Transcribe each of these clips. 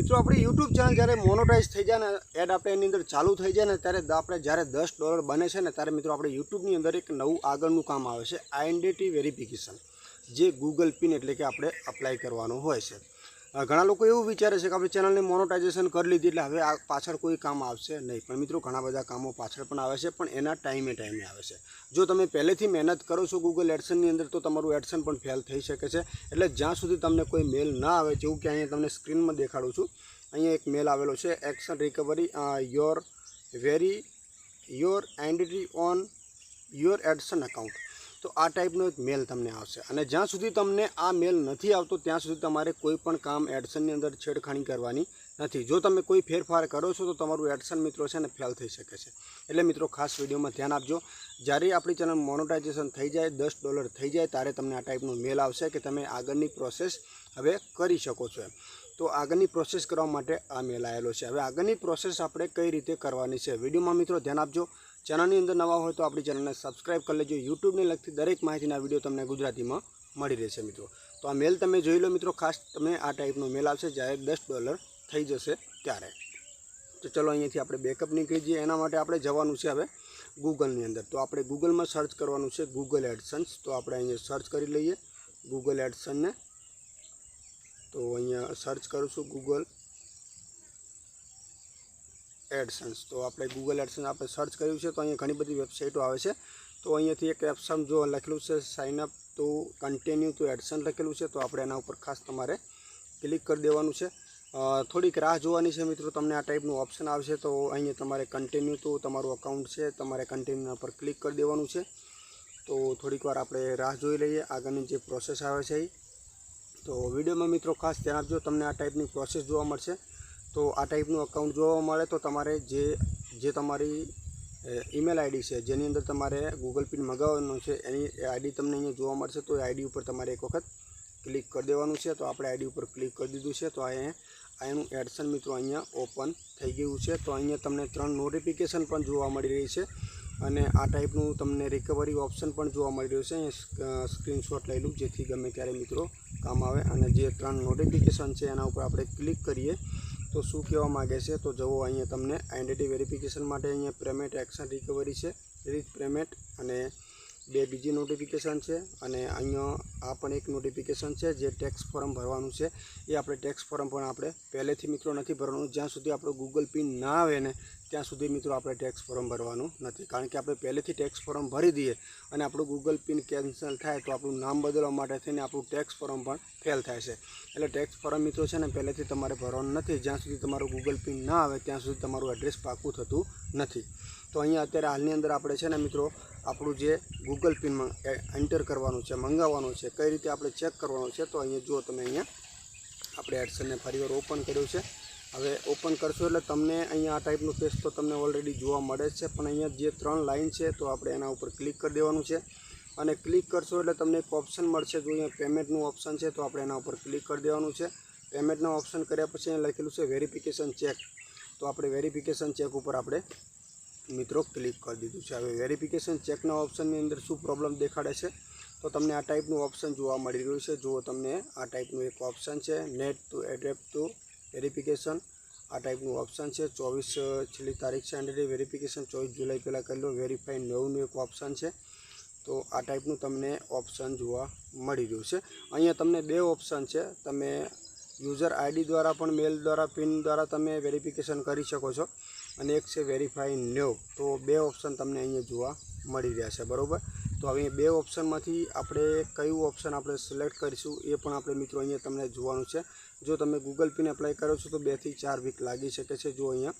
મિત્રો, આપણી YouTube channel જ્યારે મોનોટાઈઝ થઈ જાય ને એડ આપણે એની અંદર ચાલુ થઈ જાય ને, ત્યારે આપણે જ્યારે દસ ડોલર બને છે ને, ત્યારે મિત્રો આપણે યુટ્યુબની અંદર એક નવું આગળનું કામ આવે છે આઈડેન્ટિટી વેરિફિકેશન જે ગૂગલ પિન એટલે કે આપણે અપ્લાય કરવાનું હોય છે. ઘણા લોકો એવું વિચારે છે કે આપણે ચેનલને મોનોટાઇઝેશન કરી લીધી એટલે હવે આ પાછળ કોઈ કામ આવશે નહીં. પણ મિત્રો, ઘણા બધા કામો પાછળ પણ આવે છે, પણ એના ટાઈમે ટાઈમે આવે છે. જો તમે પહેલેથી મહેનત કરો છો ગૂગલ એડસનની અંદર, તો તમારું એડસન પણ ફેલ થઈ શકે છે. એટલે જ્યાં સુધી તમને કોઈ મેલ ના આવે, જેવું કે અહીંયા તમને સ્ક્રીનમાં દેખાડું છું, અહીંયા એક મેલ આવેલો છે action recovery your very your identity on your AdSense account તો આ ટાઈપનો એક મેલ તમને આવશે. અને જ્યાં સુધી તમને આ મેલ નથી આવતો, ત્યાં સુધી તમારે કોઈ પણ કામ એડસનની અંદર છેડખાણી કરવાની નથી. જો તમે કોઈ ફેરફાર કરો છો, તો તમારું એડસન મિત્રો છે ને ફેલ થઈ શકે છે. એટલે મિત્રો, ખાસ વિડીયોમાં ધ્યાન આપજો. જ્યારે આપણી ચેનલ મોનોટાઇઝેશન થઈ જાય, દસ ડોલર થઈ જાય, ત્યારે તમને આ ટાઈપનો મેલ આવશે કે તમે આગળની પ્રોસેસ હવે કરી શકો છો એમ. તો આગળની પ્રોસેસ કરવા માટે આ મેલ આવેલો છે. હવે આગળની પ્રોસેસ આપણે કઈ રીતે કરવાની છે? વિડીયોમાં મિત્રો ધ્યાન આપજો. ચેનલની અંદર નવા હોય તો આપણી ચેનલને સબસ્ક્રાઈબ કરી લેજો. યુટ્યુબને લગતી દરેક માહિતીના વીડિયો તમને ગુજરાતીમાં મળી રહેશે મિત્રો. તો આ મેલ તમે જોઈ લો મિત્રો. ખાસ તમે આ ટાઈપનો મેલ આવશે જ્યારે દસ ડોલર થઈ જશે ત્યારે. તો ચલો અહીંયાથી આપણે બેકઅપ નીકળી જઈએ એના માટે આપણે જવાનું છે હવે ગૂગલની અંદર. તો આપણે ગૂગલમાં સર્ચ કરવાનું છે ગૂગલ એડસન્સ. તો આપણે અહીંયા સર્ચ કરી લઈએ ગૂગલ એડસનને. તો અહીંયા સર્ચ કરું છું ગૂગલ એડસન્સ તો આપણે ગૂગલ એડસન્સ આપણે સર્ચ કર્યું છે, તો અહીંયા ઘણી બધી વેબસાઇટો આવે છે. તો અહીંયાથી એક એપ્સમ જો લખેલું છે સાઇન અપ તો કન્ટિન્યુ ટુ એડસન લખેલું છે, તો આપણે એના ઉપર ખાસ તમારે ક્લિક કરી દેવાનું છે. થોડીક રાહ જોવાની છે મિત્રો, તમને આ ટાઈપનું ઓપ્શન આવશે, તો અહીંયા તમારે કન્ટિન્યુ ટુ તમારું અકાઉન્ટ છે, તમારે કન્ટિન્યુના પર ક્લિક કરી દેવાનું છે. તો થોડીક વાર આપણે રાહ જોઈ લઈએ, આગળની જે પ્રોસેસ આવે છે એ. તો વિડીયોમાં મિત્રો ખાસ ધ્યાન આપજો, તમને આ ટાઈપની પ્રોસેસ જોવા મળશે. તો આ ટાઈપનું અકાઉન્ટ જોવા મળે તો તમારે જે જે તમારી ઈમેલ આઈડી છે, જેની અંદર તમારે ગૂગલ પિન મગાવવાનું છે, એની આઈડી તમને અહીંયા જોવા મળશે, તો એ આઈડી ઉપર તમારે એક વખત ક્લિક કરી દેવાનું છે. તો આપણે આઈડી ઉપર ક્લિક કરી દીધું છે, તો અહીંયા એનું એડસન મિત્રો અહીંયા ઓપન થઈ ગયું છે. તો અહીંયા તમને ત્રણ નોટિફિકેશન પણ જોવા મળી રહી છે અને આ ટાઈપનું તમને રિકવરી ઓપ્શન પણ જોવા મળી રહ્યું છે. અહીંયા સ્ક્રીનશોટ લઈ લઉં, જેથી ગમે ત્યારે મિત્રો કામ આવે. અને જે ત્રણ નોટિફિકેશન છે, એના ઉપર આપણે ક્લિક કરીએ તો શું કહેવા માગે છે? તો જુઓ, અહીંયા તમને આઈડેન્ટિટી વેરિફિકેશન માટે અહીંયા પેમેન્ટ એક્શન રિકવરી છે. રીત પેમેન્ટ અને બે બીજી નોટિફિકેશન છે અને અહીંયા આ પણ એક નોટિફિકેશન છે જે ટેક્સ ફોર્મ ભરવાનું છે. એ આપણે ટેક્સ ફોર્મ પણ આપણે પહેલેથી મિત્રો નથી ભરવાનું. જ્યાં સુધી આપણો ગૂગલ પિન ના આવે ને, ત્યાં સુધી મિત્રો આપણે ટેક્સ ફોર્મ ભરવાનું નથી. કારણ કે આપણે પહેલેથી ટેક્સ ફોર્મ ભરી દઈએ અને આપણું ગૂગલ પિન કેન્સલ થાય તો આપણું નામ બદલવા માટે થઈને આપણું ટેક્સ ફોર્મ પણ ફેલ થાય છે. એટલે ટેક્સ ફોર્મ મિત્રો છે ને, પહેલેથી તમારે ભરવાનું નથી. જ્યાં સુધી તમારું ગૂગલ પિન ના આવે, ત્યાં સુધી તમારું એડ્રેસ પાકું થતું નથી. તો અહીંયા અત્યારે હાલની અંદર આપણે છે ને મિત્રો, આપણું જે ગૂગલ પિન એન્ટર કરવાનું છે, મંગાવવાનું છે, કઈ રીતે આપણે ચેક કરવાનું છે, તો અહીંયા જુઓ તમે અહીંયા. આપણે એડસનને ફરીવાર ઓપન કર્યું છે. હવે ઓપન કરશો એટલે તમને અહીંયા આ ટાઈપનું પેજ તો તમને ઓલરેડી જોવા મળે છે, પણ અહીંયા જે ત્રણ લાઇન છે, તો આપણે એના ઉપર ક્લિક કરી દેવાનું છે. અને ક્લિક કરશો એટલે તમને એક ઓપ્શન મળશે, જો અહીંયા પેમેન્ટનું ઓપ્શન છે, તો આપણે એના ઉપર ક્લિક કરી દેવાનું છે. પેમેન્ટનું ઓપ્શન કર્યા પછી અહીંયા લખેલું છે વેરિફિકેશન ચેક તો આપણે વેરિફિકેશન ચેક ઉપર આપણે મિત્રો ક્લિક કરી દીધું છે. હવે વેરિફિકેશન ચેકના ઓપ્શનની અંદર શું પ્રોબ્લેમ દેખાડે છે? તો તમને આ ટાઈપનું ઓપ્શન જોવા મળી રહ્યું છે. જુઓ તમને, આ ટાઈપનું એક ઓપ્શન છે. Net to adept to verification આ ટાઈપનું ઓપ્શન છે. ચોવીસ છેલ્લી તારીખ છે એન્ડ વેરિફિકેશન ચોવીસ જુલાઈ પહેલાં કરી લો. વેરીફાઈ નવનું એક ઓપ્શન છે. તો આ ટાઈપનું તમને ઓપ્શન જોવા મળી રહ્યું છે. અહીંયા તમને બે ઓપ્શન છે. તમે યુઝર આઈડી દ્વારા પણ મેલ દ્વારા પિન દ્વારા તમે વેરિફિકેશન કરી શકો છો. અને એક છે વેરીફાઈ નેવ તો બે ઓપ્શન તમને અહીંયા જોવા મળી રહ્યા છે, બરાબર? તો હવે બે ઓપ્શનમાંથી આપણે કયું ઓપ્શન આપણે સિલેક્ટ કરીશું એ પણ આપણે મિત્રો અહીંયા તમને જોવાનું છે. જો તમે ગૂગલ પિન એપ્લાય કરો છો તો બેથી ચાર વીક લાગી શકે છે જો અહીંયા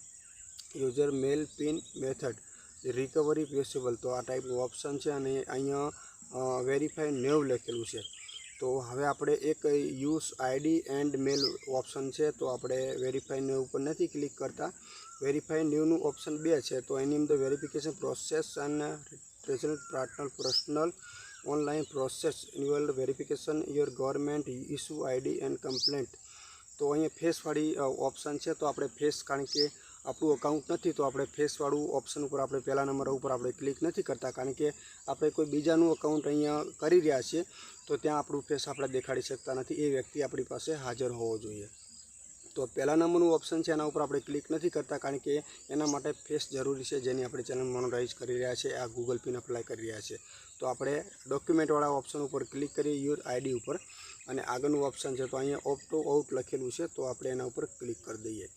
user mail pin method recovery possible તો આ ટાઈપનું ઓપ્શન છે અને અહીંયા વેરીફાઈ નેવ લખેલું છે. તો હવે આપણે એક use ID and mail option છે તો આપણે વેરીફાઈ નેવ ઉપર નથી ક્લિક કરતા. વેરીફાઈ ન્યૂનું ઓપ્શન બે છે. તો એની અંદર વેરિફિકેશન પ્રોસેસ અને result partner personal online process involve verification, your government issue ID and complaint. તો અહીંયા ફેસવાળી ઓપ્શન છે. તો આપણે ફેસ કારણ કે આપણું અકાઉન્ટ નથી, તો આપણે ફેસવાળું ઓપ્શન ઉપર આપણે પહેલા નંબર ઉપર આપણે ક્લિક નથી કરતા. કારણ કે આપણે કોઈ બીજાનું અકાઉન્ટ અહીંયા કરી રહ્યા છીએ, તો ત્યાં આપણું ફેસ આપણે દેખાડી શકતા નથી. એ વ્યક્તિ આપણી પાસે હાજર હોવો જોઈએ. તો પહેલા નંબરનું ઓપ્શન છે, એના ઉપર આપણે ક્લિક નથી કરતા, કારણ કે એના માટે ફેસ જરૂરી છે, જેની આપણે ચેનલ મોનોટાઇઝ કરી રહ્યા છે, આ ગૂગલ પિન અપ્લાય કરી રહ્યા છે. તો આપણે ડોક્યુમેન્ટવાળા ઓપ્શન ઉપર ક્લિક કરીએ યુર આઈડી ઉપર, અને આગળનું ઓપ્શન છે, તો અહીંયા ઓપ ટુ આઉટ લખેલું છે, તો આપણે એના ઉપર ક્લિક કરી દઈએ.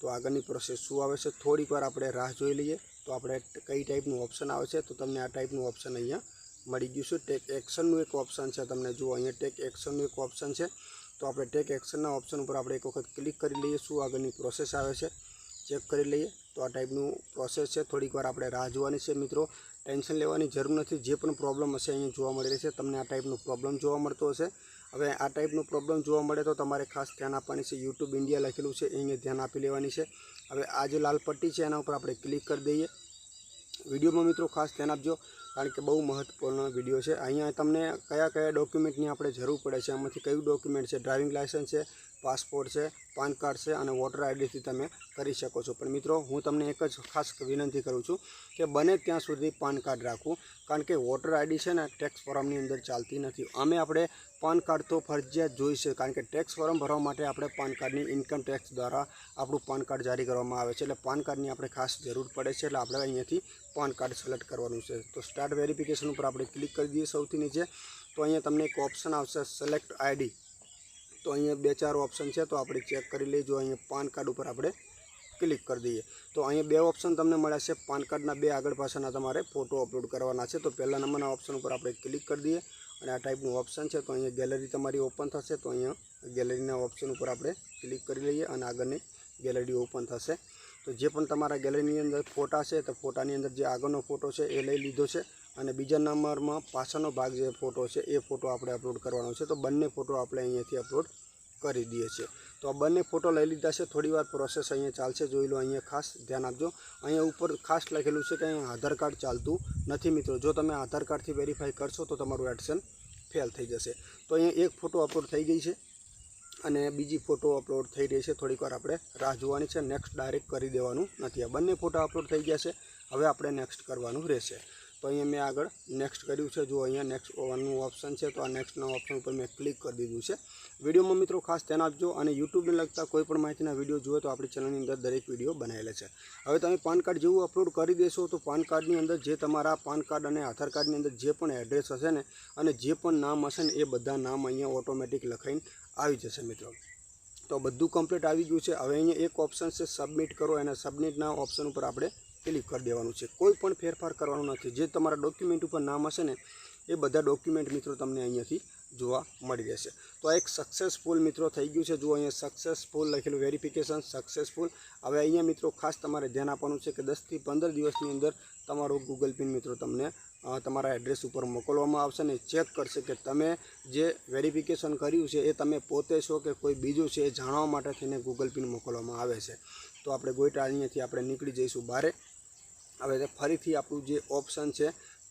તો આગળની પ્રોસેસ શું આવે છે થોડી વાર આપણે રાહ જોઈ લઈએ, તો આપણે કઈ ટાઈપનું ઓપ્શન આવે છે, તો તમને આ ટાઈપનું ઓપ્શન અહીંયા મળી ગયું છે. ટેક એક્શનનું એક ઓપ્શન છે, તમને જુઓ, અહીંયા ટેક એક્શનનું એક ઓપ્શન છે. તો આપણે ટેક એક્શનના ઓપ્શન ઉપર આપણે એક વખત ક્લિક કરી લઈએ શું આગળની પ્રોસેસ આવે છે ચેક કરી લઈએ. તો આ ટાઈપનું પ્રોસેસ છે. થોડીક વાર આપણે રાહ જોવાની છે મિત્રો. ટેન્શન લેવાની જરૂર નથી. જે પણ પ્રોબ્લેમ હશે અહીંયા જોવા મળી રહેશે. તમને આ ટાઈપનો પ્રોબ્લેમ જોવા મળતો હશે. હવે આ ટાઈપનો પ્રોબ્લેમ જોવા મળે તો તમારે ખાસ ધ્યાન આપવાની છે. યુટ્યુબ ઇન્ડિયા લખેલું છે. અહીંયા ધ્યાન આપી લેવાની છે. હવે આ જે લાલ પટ્ટી છે, એના ઉપર આપણે ક્લિક કરી દઈએ. વિડીયોમાં મિત્રો ખાસ ધ્યાન આપજો. કારણ કે બહુ મહત્વપૂર્ણ વીડિયો છે. અહીંયા તમને કયા કયા ડોક્યુમેન્ટની આપણે જરૂર પડે છે, આમાંથી કયું ડોક્યુમેન્ટ છે ડ્રાઇવિંગ લાયસન્સ છે પાસપોર્ટ છે પાન કાર્ડ છે અને વોટર આઈડીથી તમે કરી શકો છો. પણ મિત્રો, હું તમને એક જ ખાસ વિનંતી કરું છું કે બને ત્યાં સુધી પાન કાર્ડ રાખવું, કારણ કે વોટર આઈડી છે ને ટેક્સ ફોર્મની અંદર ચાલતી નથી. અમે આપણે પાન કાર્ડ તો ફરજિયાત જોઈશે કારણ કે ટેક્સ ફોર્મ ભરવા માટે આપણે પાન કાર્ડની ઇન્કમ ટેક્સ દ્વારા આપણું પાન કાર્ડ જારી કરવામાં આવે છે. એટલે પાન કાર્ડની આપણે ખાસ જરૂર પડે છે, એટલે આપણે અહીંયાથી પાન કાર્ડ સિલેક્ટ કરવાનું છે. તો સ્ટાર્ટ વેરિફિકેશન ઉપર આપણે ક્લિક કરી દઈએ સૌથી નીચે. તો અહીંયા તમને એક ઓપ્શન આવશે સિલેક્ટ આઈડી તો અહીંયા બે ચાર ઓપ્શન છે, તો આપણે ચેક કરી લઈએ. અહીંયા પાન કાર્ડ ઉપર આપણે ક્લિક કરી દઈએ. તો અહીંયા બે ઓપ્શન તમને મળ્યા છે. પાન કાર્ડના બે આગળ પાછળના તમારે ફોટો અપલોડ કરવાના છે. તો પહેલા નંબરના ઓપ્શન ઉપર આપણે ક્લિક કરી દઈએ અને આ ટાઈપનું ઓપ્શન છે. તો અહીંયા ગેલેરી તમારી ઓપન થશે. તો અહીંયા ગેલેરીના ઓપ્શન ઉપર આપણે ક્લિક કરી લઈએ અને આગળની ગેલેરી ઓપન થશે. તો જે પણ તમારા ગેલેરીની અંદર ફોટા છે, તો ફોટાની અંદર જે આગળનો ફોટો છે એ લઈ લીધો છે અને બીજા નંબરમાં પાછળનો ભાગ જે ફોટો છે એ ફોટો આપણે અપલોડ કરવાનો છે. તો બંને ફોટો આપણે અહીંયાથી અપલોડ કરી દઈએ છીએ. તો આ બંને ફોટો લઈ લીધા છે. થોડી વાર પ્રોસેસ અહીંયા ચાલશે. જોઈ લો અહીંયા ખાસ ધ્યાન આપજો. અહીંયા ઉપર ખાસ લખેલું છે કે અહીંયા આધાર કાર્ડ ચાલતું નથી મિત્રો. જો તમે આધાર કાર્ડથી વેરીફાઈ કરશો તો તમારું એડસન ફેલ થઈ જશે. તો અહીંયા એક ફોટો અપલોડ થઈ ગઈ છે. અને બીજી ફોટો અપલોડ થઈ રહી છે. થોડીક વાર આપણે રાહ જોવાની છે. નેક્સ્ટ ડાયરેક્ટ કરી દેવાનું નથી. આ બંને ફોટા અપલોડ થઈ ગયા છે. હવે આપણે નેક્સ્ટ કરવાનું રહેશે. તો અહીંયા મેં આગળ નેક્સ્ટ કર્યું છે. જો અહીંયા નેક્સ્ટ ઓવનનું ઓપ્શન છે, તો આ નેક્સ્ટના ઓપ્શન ઉપર મેં ક્લિક કરી દીધું છે. વિડીયોમાં મિત્રો ખાસ ધ્યાન આપજો અને યુટ્યુબને લગતા કોઈ પણ માહિતીના વીડિયો જુઓ તો આપણી ચેનલની અંદર દરેક વીડિયો બનાવેલા છે. હવે તમે પાન કાર્ડ જેવું અપલોડ કરી દેશો તો પાન કાર્ડની અંદર જે તમારા પાન કાર્ડ અને આધાર કાર્ડની અંદર જે પણ એડ્રેસ હશે ને અને જે પણ નામ હશે ને એ બધા નામ અહીંયા ઓટોમેટિક લખાઈને આવી જશે મિત્રો. તો બધું કમ્પ્લીટ આવી ગયું છે. હવે અહીંયા એક ઓપ્શન છે સબમિટ કરો. એના સબમિટના ઓપ્શન ઉપર આપણે ક્લિક કરી દેવાનું છે. કોઈ પણ ફેરફાર કરવાનો નથી. જે તમારા ડોક્યુમેન્ટ ઉપર નામ હશે ને, એ બધા ડોક્યુમેન્ટ મિત્રો તમને અહીંયાથી જોવા મળી જશે તો આ એક સક્સેસફુલ મિત્રો થઈ ગયું છે. જુઓ અહીંયા સક્સેસફુલ લખેલું વેરિફિકેશન સક્સેસફુલ હવે અહીંયા મિત્રો ખાસ તમારે ધ્યાન આપવાનું છે કે દસથી પંદર દિવસની અંદર તમારું ગૂગલ પિન મિત્રો તમને તમારા એડ્રેસ ઉપર મોકલવામાં આવશે ને ચેક કરશે કે તમે જે વેરિફિકેશન કર્યું છે એ તમે પોતે છો કે કોઈ બીજું છે એ જાણવા માટે થઈને ગૂગલ પિન મોકલવામાં આવે છે. તો આપણે ગોઈટા અહીંયાથી આપણે નીકળી જઈશું બહારે હવે ફરીથી આપણું જે ઓપ્શન છે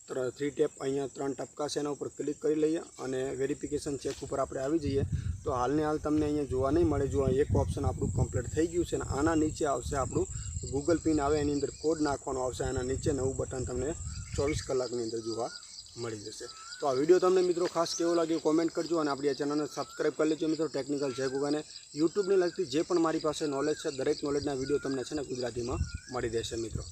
થ્રી ટેપ અહીંયા ત્રણ ટપકા છે એના ઉપર ક્લિક કરી લઈએ અને વેરિફિકેશન ચેક ઉપર આપણે આવી જઈએ. તો હાલને હાલ તમને અહીંયા જોવા નહીં મળે. જો એક ઓપ્શન આપણું કમ્પ્લીટ થઈ ગયું છે અને આના નીચે આવશે આપણું ગૂગલ પિન આવે એની અંદર કોડ નાખવાનો આવશે. આના નીચે નવું બટન તમને ચોવીસ કલાકની અંદર જોવા મળી જશે. તો આ વીડિયો તમને મિત્રો ખાસ કેવો લાગ્યો કોમેન્ટ કરજો અને આપણી આ ચેનલને સબસ્ક્રાઈબ કરી લેજો મિત્રો. ટેકનિકલ જય ગુગાને. યુટ્યુબને લગતી જે પણ મારી પાસે નોલેજ છે, દરેક નોલેજના વીડિયો તમને છે ને ગુજરાતીમાં મળી રહેશે મિત્રો.